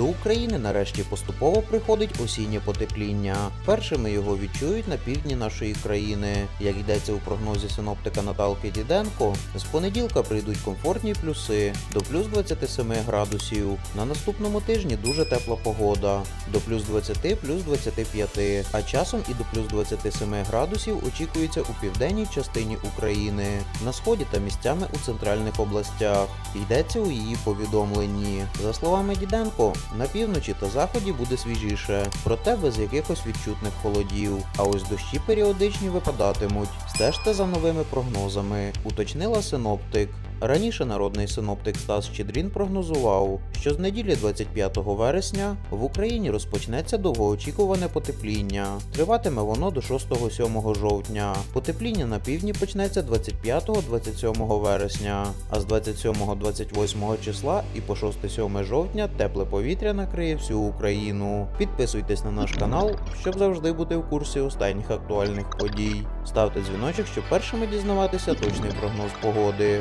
До України нарешті поступово приходить осіннє потепління. Першими його відчують на півдні нашої країни. Як йдеться у прогнозі синоптика Наталки Діденко, з понеділка прийдуть комфортні плюси до плюс 27 градусів. На наступному тижні дуже тепла погода до плюс 20, плюс 25, а часом і до плюс 27 градусів очікується у південній частині України, на сході та місцями у центральних областях. Йдеться у її повідомленні. За словами Діденко, на півночі та заході буде свіжіше, проте без якихось відчутних холодів. А ось дощі періодичні випадатимуть. Стежте за новими прогнозами, уточнила синоптик. Раніше народний синоптик Стас Щедрін прогнозував, що з неділі 25 вересня в Україні розпочнеться довгоочікуване потепління. Триватиме воно до 6-7 жовтня. Потепління на півдні почнеться 25-27 вересня, а з 27-28 числа і по 6-7 жовтня тепле повітря накриє всю Україну. Підписуйтесь на наш канал, щоб завжди бути в курсі останніх актуальних подій. Ставте дзвіночок, щоб першими дізнаватися точний прогноз погоди.